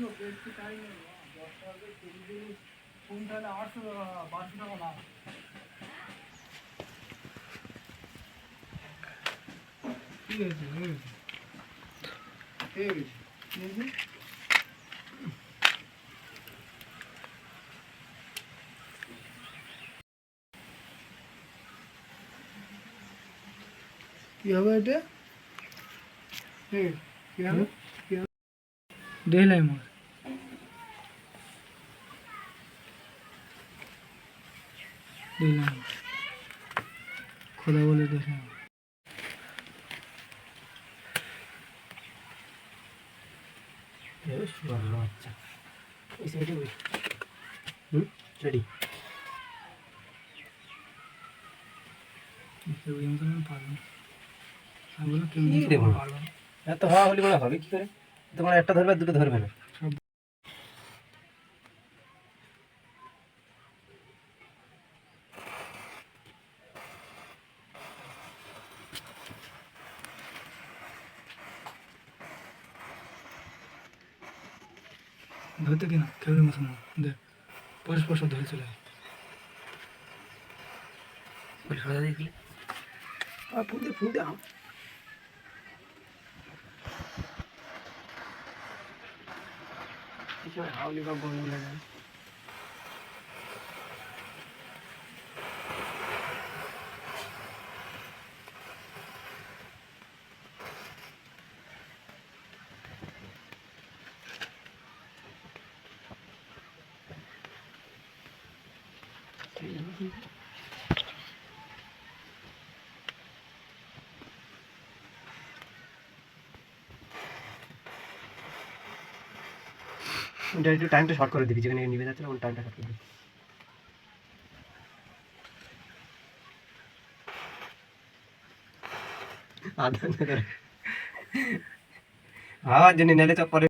yok eski Evet, evet. Evet. Ya verdi? Evet. Ya. Ya. হবে দেখলাই মাছ খোদা বলে দেখলাম আচ্ছা এই সাইডে ওই হুম রেডি না। এত হাওয়া হলে মনে হবে কি করে? তোমার একটা ধরবে আর দুটো ধরবে না ধরতে কিনা খেলবে মাছ না দেখ পরস্পর সব ধরে চলে বলে সাজা দেখলি seu Raul vai golear, né? Thank you. এটা একটু টাইমটা শর্ট করে দিবি, যেখানে নিবে যাচ্ছে ওই টাইমটা শর্ট করে দিবি আধা ঘণ্টা করে। হাওয়ার জন্য নেলে তো পরে